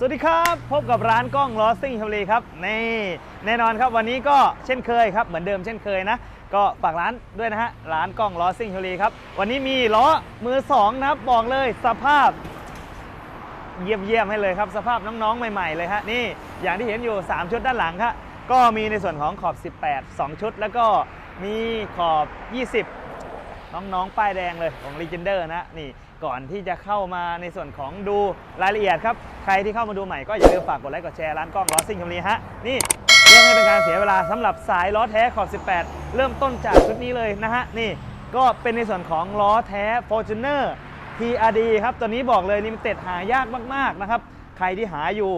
สวัสดีครับพบกับร้านกล้องล้อซิ่งชลบุรีครับนี่แน่นอนครับวันนี้ก็เช่นเคยครับเหมือนเดิมเช่นเคยนะก็ฝากร้านด้วยนะฮะร้านกล้องล้อซิ่งชลบุรีครับวันนี้มีล้อมือสองนะครับบอกเลยสภาพ เยี่ยมเยี่ยมๆให้เลยครับสภาพน้องๆใหม่ ๆ เลยฮะนี่อย่างที่เห็นอยู่ 3 ชุดด้านหลังครับก็มีในส่วนของขอบ 18 2 ชุด แล้วก็มีขอบ 20 น้องๆ ป้ายแดงเลยของ Legender นะนี่ก่อนที่จะเข้ามาในส่วนของดูรายละเอียดครับ ใครที่เข้ามาดูใหม่ก็อย่าลืมฝากกดไลค์กดแชร์ร้านกล้องล้อซิ่งชมรีฮะนี่เรื่องให้เป็นการเสียเวลาสำหรับสายล้อแท้ขอบ 18 เริ่มต้นจากชุดนี้เลยนะฮะนี่ก็เป็นในส่วนของล้อแท้ Fortuner TRD ครับตัวนี้บอกเลยลิมิเต็ดหายากมากๆนะครับใครที่หาอยู่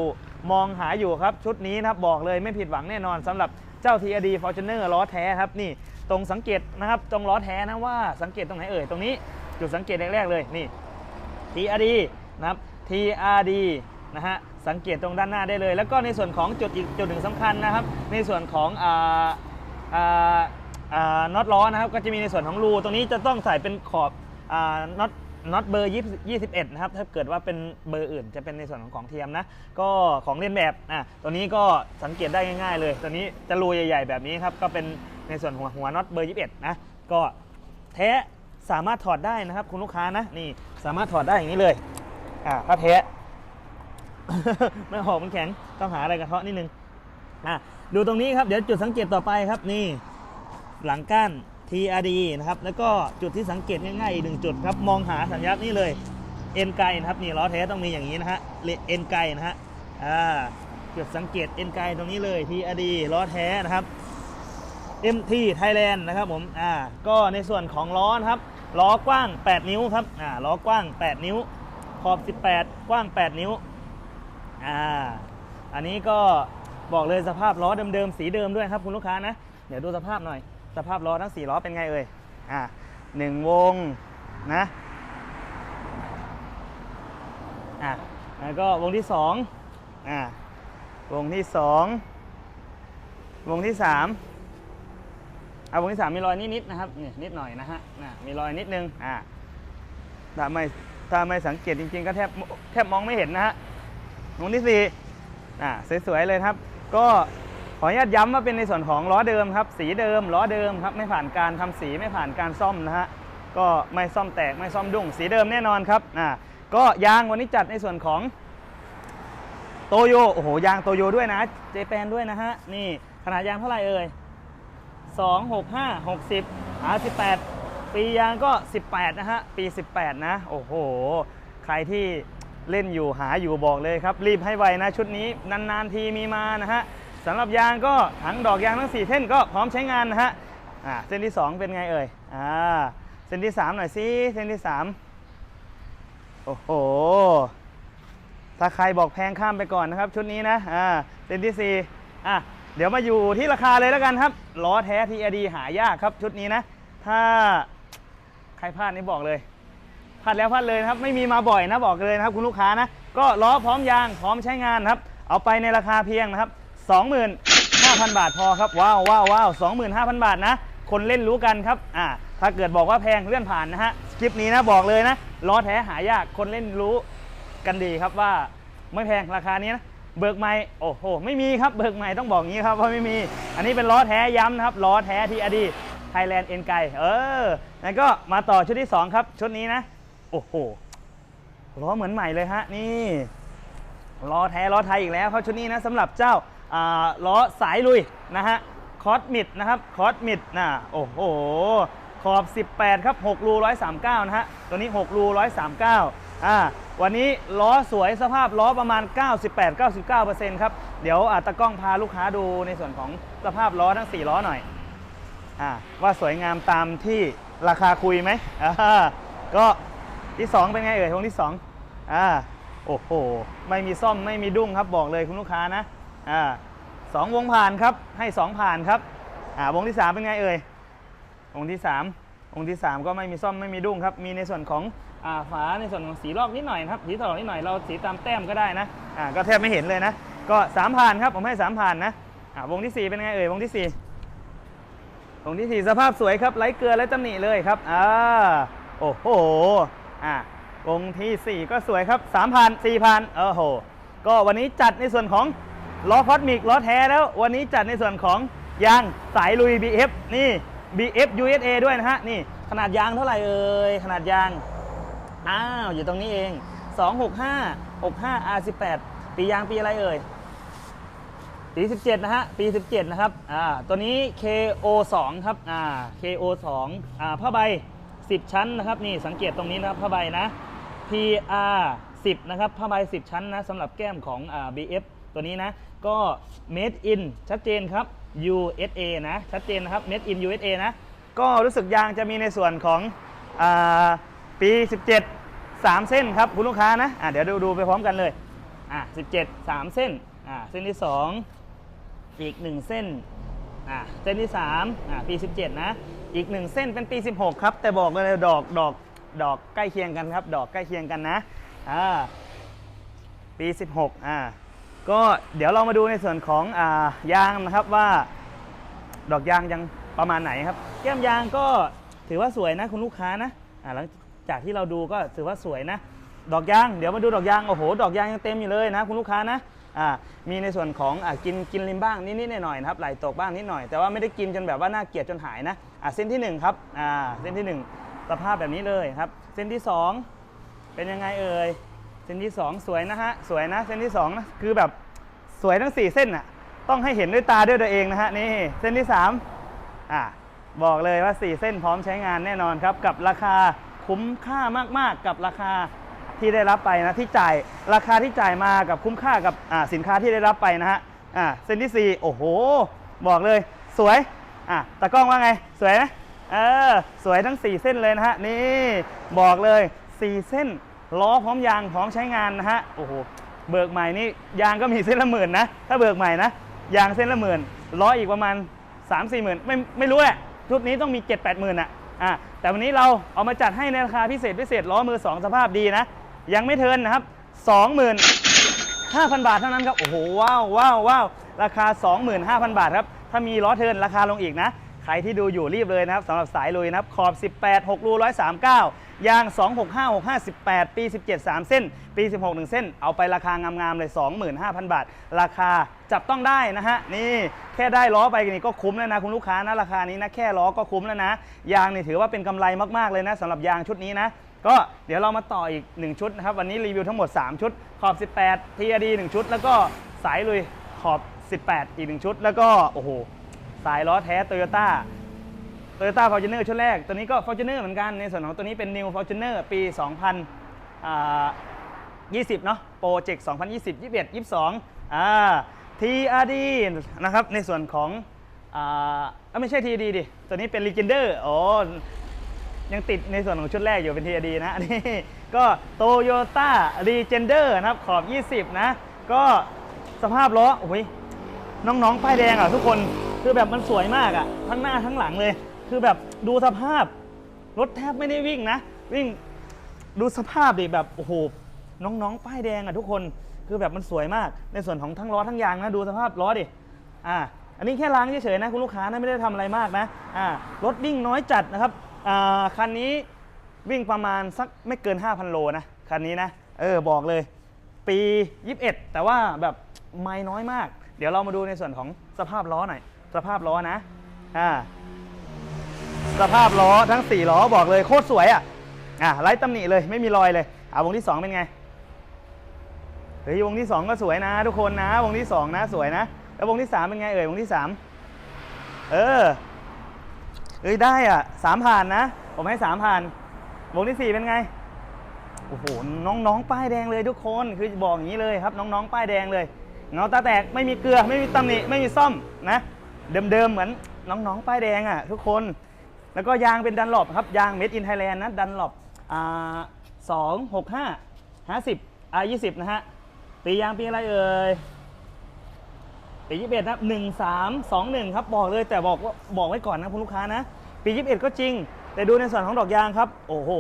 มองหาอยู่ครับชุดนี้นะครับบอกเลยไม่ผิดหวังแน่นอนสำหรับ เจ้า TRD Fortuner ล้อแท้ครับนี่ตรงสังเกตนะครับตรงล้อแท้นะว่าสังเกตตรงไหนเอ่ยตรงนี้จุดสังเกตแรกๆเลยนี่ TRD นะครับ TRD นะฮะสังเกตตรงด้านหน้าได้เลย แล้วก็ในส่วนของจุดอีกจุดหนึ่งสำคัญนะครับ ในส่วนของอ่าอ่าอ่าน็อตล้อนะครับก็จะมีในส่วนของรูตรงนี้จะต้องใส่เป็นขอบอ่าน็อต น็อตเบอร์21 นะครับ ถ้าเกิดว่าเป็นเบอร์อื่นจะเป็นในส่วนของของเทียมนะ ก็ของเลียนแบบอะตัวนี้ก็สังเกตได้ง่ายๆเลย ตัวนี้จะรูใหญ่ๆแบบนี้ครับ ก็เป็นในส่วนหัวหัวน็อตเบอร์ 21 นะ ก็แท้สามารถถอดได้นะครับ คุณลูกค้านะ นี่สามารถถอดได้อย่างนี้เลย อ่าถ้าแท้ไม่หอกมันแข็ง ต้องหาอะไรกระเทาะนิดนึง อะ ดูตรงนี้ครับ เดี๋ยวจุดสังเกตต่อไปครับ นี่ หลังก้าน TRD นะครับ แล้วก็จุดที่สังเกตง่ายๆอีกหนึ่งจุดครับ มองหาสัญลักษณ์นี่เลยเอ็นไกนะครับนี่ล้อแท้ต้องมีอย่างนี้นะฮะเอ็นไกนะฮะอ่าจุดสังเกตเอ็นไกตรงนี้เลย TRD ล้อแท้นะครับ MT Thailand นะครับผมอ่าก็ในส่วนของล้อครับล้อกว้าง 8 นิ้วครับอ่าล้อกว้าง 8 นิ้ว ขอบ 18 กว้าง 8 นิ้วอ่าอันนี้ก็บอกเลยสภาพล้อเดิมๆสีเดิมด้วยครับคุณลูกค้านะ เดี๋ยวดูสภาพหน่อย สภาพล้อทั้ง 4 ล้อเป็นไงเอ่ย อ่าหนึ่งวงนะ อะแล้วก็วงที่ 2 อ่าวงที่ 2 วงที่3อะวงที่สามมีรอยนิดๆนะครับเนี่ยนิดหน่อยนะฮะนะมีรอยนิดนึง อ่าถ้าไม่ถ้าไม่สังเกตจริงๆ ก็แทบแทบมองไม่เห็นนะฮะวงที่สี่อ่าสวยๆเลยครับ ก็ ขออนุญาตย้ำว่าเป็นในส่วนของล้อเดิมครับ สีเดิมล้อเดิมครับไม่ผ่านการทำสีไม่ผ่านการซ่อมนะฮะก็ไม่ซ่อมแตกไม่ซ่อมดุ้งสีเดิมแน่นอนครับอ่าก็ยางวันนี้จัดในส่วนของโตโยโอ้โหยางโตโยด้วยนะเจแปนด้วยนะฮะนี่ขนาดยางเท่าไหร่เอ่ย2 6 5 60อา18 ปียางก็ 18 นะฮะ ปี 18 นะ โอ้โห ใครที่เล่นอยู่หาอยู่บอกเลยครับ รีบให้ไวนะ ชุดนี้นาน ๆ ทีมีมานะฮะ สำหรับยางก็ถังดอกยางทั้ง 4เส้นก็พร้อมใช้งานนะฮะอ่าเส้นที่ 2 เป็นไงเอ่ยอ่าเส้นที่ 3 หน่อยสิเส้นที่ 3 โอ้โห ถ้าใครบอกแพงข้ามไปก่อนนะครับ ชุดนี้นะอ่าเส้นที่ 4 อะเดี๋ยวมาอยู่ที่ราคาเลยแล้วกันครับล้อแท้ TRD หายากครับชุดนี้นะ ถ้าใครพลาดนี่บอกเลยพลาดแล้วพลาดเลยนะครับ ไม่มีมาบ่อยนะบอกเลยนะครับ คุณลูกค้านะ ก็ล้อพร้อมยางพร้อมใช้งานครับ เอาไปในราคาเพียงนะครับ 25,000 บาทพอครับว้าวว้าวว้าว25,000 บาทนะ คนเล่นรู้กันครับอ่าถ้าเกิดบอกว่าแพงเลื่อนผ่านนะฮะคลิปนี้นะบอกเลยนะล้อแท้หายากคนเล่นรู้กันดีครับว่าไม่แพงราคานี้นะเบิกใหม่โอ้โหไม่มีครับเบิกใหม่ต้องบอกงี้ครับว่าไม่มี อันนี้เป็นล้อแท้ย้ำนะครับล้อแท้ที่อดีไทยแลนด์เอ็นไกเออแล้วก็มาต่อชุดที่ 2 ครับ ชุดนี้นะ โอ้โหล้อเหมือนใหม่เลยฮะนี่ล้อแท้ล้อไทยอีกแล้วครับชุดนี้นะสำหรับเจ้าอ่า ล้อสายลุยนะฮะคอสมิดนะครับคอสมิดนะโอ้โหขอบ 18 ครับ 6 รู 139 นะฮะ ตัวนี้ 6 รู 139 อ่า วันนี้ล้อสวยสภาพล้อประมาณ 98-99%ครับ เดี๋ยวอาตะกล้องพาลูกค้าดูในส่วนของสภาพล้อทั้ง 4 ล้อหน่อย อ่า ว่าสวยงามตามที่ราคาคุยไหมอ่า ก็ที่ 2 เป็นไงเอ่ย วงที่ 2 อ่า โอ้โห ไม่มีซ่อมไม่มีดุ้งครับบอกเลยคุณลูกค้านะ อ่าสองวงผ่านครับให้2ผ่านครับอ่าวงที่3เป็นไงเอ่ยวงที่3วงที่ 3 ก็ไม่มีซ่อมไม่มีดุ้งครับ มีในส่วนของอ่าฝาในส่วนของสีลอกนิดหน่อยครับสีถลอกนิดหน่อยเราสีตามแต้มก็ได้นะอ่าก็แทบไม่เห็นเลยนะ ก็3ผ่านครับผมให้3ผ่านนะอ่าวงที่ 4 เป็นไงเอ่ยวงที่ 4 วงที่ 4 สภาพสวยครับไร้เกลือไร้ตำหนิเลยครับอ่าโอ้โหอ่าวงที่ 4 ก็สวยครับ3ผ่าน4ผ่านโอ้โหก็วันนี้จัดในส่วนของ ล้อคอสมิกล้อแท้แล้ว วันนี้จัดในส่วนของยางสายลุย BF นี่ BF USA ด้วยนะฮะ นี่ขนาดยางเท่าไหร่เอ่ยขนาดยาง อ้าว อยู่ตรงนี้เอง 265 65 R18 ปียางปีอะไรเอ่ยปี17 นะฮะ ปี 17 นะครับ อ่า ตัวนี้ KO2 ครับ อ่า KO2 อ่า ผ้าใบ 10 ชั้นนะครับ นี่ สังเกตตรงนี้นะครับ ผ้าใบนะ PR 10 นะครับ ผ้าใบ 10 ชั้นนะสำหรับแก้มของอ่า BF ตัวนี้นะก็ made in ชัดเจนครับ USA นะชัดเจนนะครับ made in USA นะก็รู้สึกยางจะมีในส่วนของอปี 17 3 เส้นครับคุณลูกค้านะอ่าเดี๋ยวดูดูไปพร้อมกันเลยอ่า17 3 เส้นอ่าเส้นที่ 2 อีก 1 เส้นอ่าเส้นที่3อ่าปี 17 นะ อีก 1 เส้นเป็นปี 16 ครับ แต่บอกเลยดอกดอกดอกใกล้เคียงกันครับ ดอกใกล้เคียงกันนะอ่าปี 16อ่า ก็เดี๋ยวเรามาดูในส่วนของอายางนะครับว่า ดอกยางยังประมาณไหนครับ แก้มยางก็ถือว่าสวยนะคุณลูกค้านะหลังจากที่เราดูก็ถือว่าสวยนะ ดอกยางเดี๋ยวมาดูดอกยางโอ้โห ดอกยางยังเต็มอยู่เลยนะคุณลูกค้านะมีในส่วนของอกินกินริมบ้างนิดๆหน่อยๆนะครับไหลตกบ้างนิดหน่อยแต่ว่าไม่ได้กินจนแบบว่าน่าเกลียดจนหายนะเส้นที่หนึ่งครับเส้นที่หนึ่งสภาพแบบนี้เลยครับ เส้นที่สองเป็นยังไงเอ่ย เส้นที่สองสวยนะฮะ สวยนะ เส้นที่สองนะ คือแบบสวยทั้งสี่เส้นน่ะ ต้องให้เห็นด้วยตาด้วยตัวเองนะฮะ นี่ เส้นที่สามอะ บอกเลยว่า 4 เส้นพร้อมใช้งานแน่นอนครับ กับราคาคุ้มค่ามากๆ กับราคาที่ได้รับไปนะ ที่จ่าย ราคาที่จ่ายมากับคุ้มค่ากับอ่าสินค้าที่ได้รับไปนะฮะ อ่า เส้นที่ 4 โอ้โห บอกเลย สวย อะตากล้องว่าไง สวยไหมเออ สวยทั้ง 4 เส้นเลยนะฮะ นี่ บอกเลย 4 เส้น ล้อพร้อมยางพร้อมใช้งานนะฮะโอ้โหเบิกใหม่นี่ยางก็มีเส้นละหมื่นนะถ้าเบิกใหม่นะยางเส้นละหมื่นล้ออีกประมาณ 3 4มสี่หมื่นไม่ไม่รู้แหละชุดนี้ต้องมี 7 8 0 0 0 0อะอะแต่วันนี้เราเอามาจัดให้ในราคาพิเศษพิเศษล้อมือ 2 สภาพดีนะ ยังไม่เทินนะครับ 25,000 บาทเท่านั้นครับ โอ้โหว้าวว้าวว้าวราคา 25,000 บาทครับ ถ้ามีล้อเทินราคาลงอีกนะ ใครที่ดูอยู่รีบเลยนะครับสำหรับสายลุยนะครับขอบ 18 6รู139 ยาง 265 65 18ปี 17 3 เส้น ปี 16 1 เส้น เอาไปราคางามๆเลย 25,000 บาท ราคาจับต้องได้นะฮะ นี่แค่ได้ล้อไปนี่ก็คุ้มแล้วนะ คุณลูกค้านะราคานี้นะแค่ล้อก็คุ้มแล้วนะ ยางนี่ถือว่าเป็นกำไรมากๆเลยนะสำหรับยางชุดนี้นะก็เดี๋ยวเรามาต่ออีก 1 ชุดนะครับ วันนี้รีวิวทั้งหมด 3 ชุด ขอบ 18 TRD 1 ชุด แล้วก็สายลุยขอบ 18 อีก 1 ชุด แล้วก็โอ้โห สายล้อแท้โตโยต้าโตโยต้าฟอร์จูเนอร์ชุดแรก ตัวนี้ก็ฟอร์จูเนอร์เหมือนกัน ในส่วนของตัวนี้เป็น New Fortuner ปี 2020 เนาะโปรเจกต์ 2020 21 22อ่า TRD นะครับ ในส่วนของอ่าไม่ใช่ TRD ดิ ตัวนี้เป็น Legender โอ้ยังติดในส่วนของชุดแรกอยู่เป็น TRD นะนี่ก็โตโยต้า Legender นะครับ ขอบ 20 นะ ก็สภาพล้อโอ้ยน้องๆ ป้ายแดงอะทุกคน คือแบบมันสวยมากอะทั้งหน้าทั้งหลังเลย คือแบบดูสภาพ รถแทบไม่ได้วิ่งนะ วิ่งดูสภาพดิแบบโอ้โหน้องๆ ป้ายแดงอะทุกคนคือแบบมันสวยมาก ในส่วนของทั้งล้อทั้งยางนะดูสภาพล้อดิอ่าอันนี้แค่ล้างเฉยๆนะคุณลูกค้านะไม่ได้ทำอะไรมากนะอ่ารถวิ่งน้อยจัดนะครับอ่าคันนี้วิ่งประมาณสักไม่เกิน 5,000 โลนะคันนี้นะเออบอกเลย ปี 21 แต่ว่าแบบไม่น้อยมาก เดี๋ยวเรามาดูในส่วนของสภาพล้อหน่อย สภาพล้อนะอ่าสภาพล้อทั้ง 4 ล้อบอกเลยโคตรสวยอะอ่าไร้ตำหนิเลยไม่มีรอยเลยอ่าวงที่ 2 เป็นไงเฮ้ยวงที่ 2 ก็สวยนะ ทุกคนนะ วงที่ 2 นะสวยนะ แล้ววงที่ 3 เป็นไงเอ่ยวงที่ 3 เออเอ้ยได้อะสามผ่านนะ ผมให้สามผ่าน วงที่ 4 เป็นไงโอ้โหน้องๆป้ายแดงเลยทุกคนคือบอกอย่างนี้เลยครับ น้องๆป้ายแดงเลยเงาตาแตกไม่มีเกลือไม่มีตำหนิไม่มีซ่อมนะ เดิมๆ เหมือนน้องๆ ป้ายแดงอะทุกคน แล้วก็ยางเป็นดันหลบครับ ยาง Made in Thailand นะดันหลบอ่าสองหกห้าห้าสิบอ่ายี่สิบนะฮะปียางปีอะไรเอ่ยปียี่สิบเอ็ดนะหนึ่งสามสองหนึ่งครับบอกเลยแต่บอกว่าบอกไว้ก่อนนะคุณลูกค้านะ ปียี่สิบเอ็ดก็จริง แต่ดูในส่วนของดอกยางครับ โอ้โห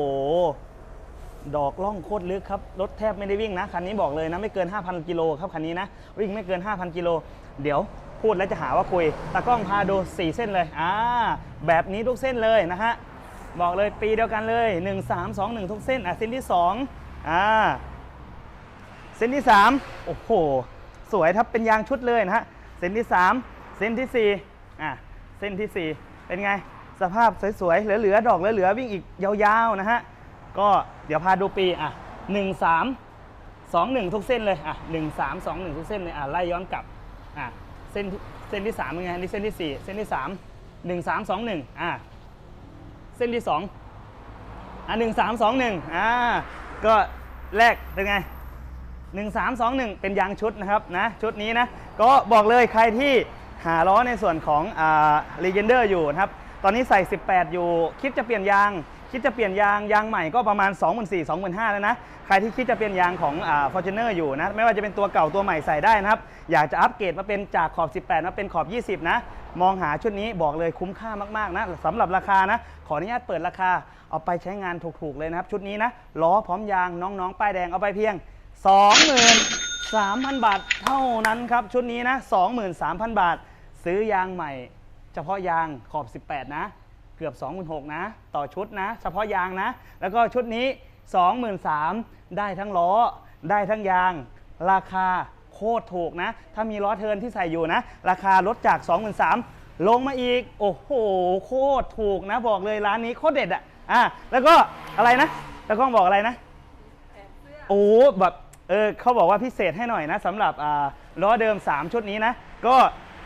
ดอกล่องโคตรลึกครับรถแทบไม่ได้วิ่งนะคันนี้บอกเลยนะไม่เกิน 5,000 กิโลครับคันนี้นะวิ่งไม่เกิน 5,000 กิโลเดี๋ยวพูดแล้วจะหาว่าคุยตากล้องพาดู 4 เส้นเลยอ่าแบบนี้ทุกเส้นเลยนะฮะบอกเลยปีเดียวกันเลย 1 3 2 1 ทุกเส้นอะเส้นที่2อ่าเส้นที่ 3 โอ้โห สวยครับเป็นยางชุดเลยนะฮะเส้นที่ 3 เส้นที่4อะเส้นทีสี่4 เป็นไงสภาพสวยๆเหลือๆดอกเหลือๆวิ่งอีกยาวๆนะฮะ ก็เดี๋ยวพาดูปีอะ1 3 2 1ทุกเส้นเลยอะ1 3 2 1ทุกเส้นเลยอะไล่ย้อนกลับอะเส้นที่เส้นที่3เป็นไงนี่เส้นที่4เส้นที่3 1 3 2 1อะเส้นที่2อะหนึ่งสามสองหนึ่งอ่าก็แรกเป็นไงหนึ่งสามสองหนึ่งเป็นยางชุดนะครับนะชุดนี้นะก็บอกเลยใครที่หาล้อในส่วนของอ่า Legender อยู่นะครับตอนนี้ใส่ 18 อยู่คิดจะเปลี่ยนยาง คิดจะเปลี่ยนยางยางใหม่ก็ประมาณ 2 4 0 0 0 2 5 0 0แล้วนะ ใครที่คิดจะเปลี่ยนยางของอ่า Fortuner อยู่นะ ไม่ว่าจะเป็นตัวเก่าตัวใหม่ใส่ได้นะครับ อยากจะอัปเกรดมาเป็นจากขอบ 18 มาเป็นขอบ 20 นะ มองหาชุดนี้บอกเลยคุ้มค่ามาก ๆ นะสำหรับราคานะ ขออนุญาตเปิดราคา เอาไปใช้งานถูก ๆ เลยนะครับ ชุดนี้นะล้อพร้อมยางน้องๆป้ายแดงเอาไปเพียง 23,000 บาทเท่านั้นครับชุดนี้นะ23,000 บาท ซื้อยางใหม่ เฉพาะยางขอบ 18 นะ เกือบ 26,000นะ ต่อชุดนะ เฉพาะยางนะ แล้วก็ชุดนี้ 23,000 ได้ทั้งล้อ ได้ทั้งยาง ราคาโคตรถูกนะ ถ้ามีล้อเทิร์นที่ใส่อยู่นะ ราคาลดจาก 23,000 ลงมาอีก โอ้โห โคตรถูกนะ บอกเลยร้านนี้โคตรเด็ดอะอะ แล้วก็อะไรนะตะกล้องบอกอะไรนะโอ้แบบเออเขาบอกว่าพิเศษให้หน่อยนะสำหรับอ่าล้อเดิม 3 ชุดนี้นะ ก็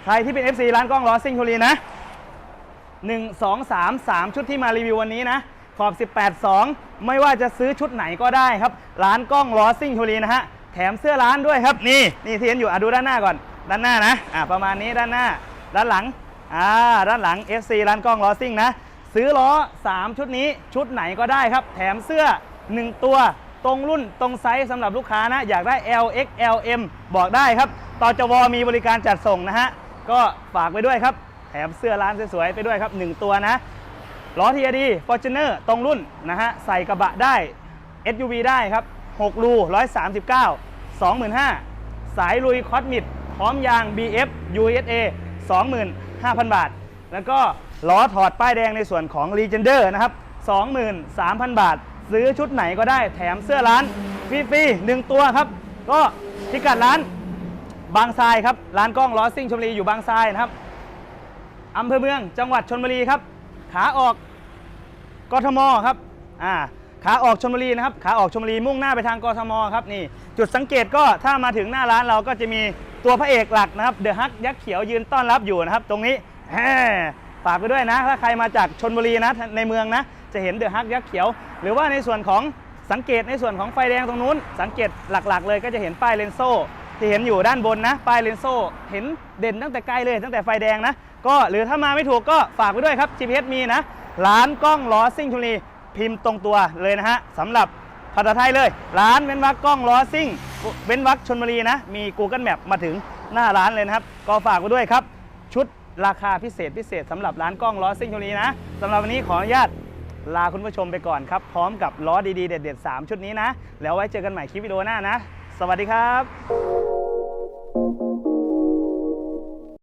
ใครที่เป็น FC ร้านกล้องล้อซิ่งทุรีนะ 1 2 3 3 ชุดที่มารีวิววันนี้นะ ขอบ 18 2 ไม่ว่าจะซื้อชุดไหนก็ได้ครับ ร้านกล้องล้อซิ่งทุรีนะฮะ แถมเสื้อร้านด้วยครับ นี่ นี่ที่เห็นอยู่อะดูด้านหน้าก่อน ด้านหน้านะ อะประมาณนี้ด้านหน้า ด้านหลัง อ่า ด้านหลัง FC ร้านกล้องล้อซิ่งนะ ซื้อล้อ 3 ชุดนี้ ชุดไหนก็ได้ครับ แถมเสื้อ 1 ตัวตรงรุ่นตรงไซส์สำหรับลูกค้านะ อยากได้ L X L M บอกได้ครับต่อจวมีบริการจัดส่งนะฮะ ก็ฝากไปด้วยครับ ถมเสื้อร้านสวยๆไปด้วยครับ 1 ตัวนะล้อทีดี Fortuner ตรงรุ่นนะฮะใส่กระบะได้ SUV ได้ครับ 6 รู 139 25,000 สายลุยคอสมิดพร้อมยาง BF USA 25,000 บาท แล้วก็ล้อถอดป้ายแดงในส่วนของ Legender นะครับ 23,000 บาท ซื้อชุดไหนก็ได้แถมเสื้อร้านฟรีๆหนึ่งตัวครับ ก็พิกัดร้านบางทรายครับ ร้านกล้องล้อซิ่งชลีอยู่บางทรายนะครับ อำเภอเมือง จังหวัดชนบุรีครับ ขาออกกทมครับอ่าขาออกชนบุรีนะครับขาออกชนบุรีมุ่งหน้าไปทางกทมครับนี่จุดสังเกตก็ถ้ามาถึงหน้าร้านเราก็จะมีตัวพระเอกหลักนะครับเดอะฮักยักษ์เขียวยืนต้อนรับอยู่นะครับ ตรงนี้แหมฝากไปด้วยนะ ถ้าใครมาจากชนบุรีนะในเมืองนะ จะเห็นเดอะฮักยักษ์เขียว หรือว่าในส่วนของสังเกตในส่วนของไฟแดงตรงนู้น สังเกตหลักๆ เลยก็จะเห็นป้ายเลนโซ่ที่เห็นอยู่ด้านบนนะป้ายเลนโซ่เห็นเด่นตั้งแต่ไกลเลยตั้งแต่ไฟแดงนะ ก็หรือถ้ามาไม่ถูกก็ฝากไปด้วยครับ GPS มีนะ ร้านกล้องล้อซิ่งชลบุรีพิมพ์ตรงตัวเลยนะฮะสำหรับภาษาไทยเลย ร้านเว้นวักกล้องล้อซิ่ง เว้นวักชนบุรีนะ มี Google Map มาถึงหน้าร้านเลยนะครับ ก็ฝากไปด้วยครับ ชุดราคาพิเศษพิเศษสำหรับร้านกล้องล้อซิ่งชลบุรีนะสำหรับวันนี้ขออนุญาตลาคุณผู้ชมไปก่อนครับ พร้อมกับล้อดีๆเด็ดๆ3 ชุดนี้นะ แล้วไว้เจอกันใหม่คลิปวิดีโอหน้านะ สวัสดีครับ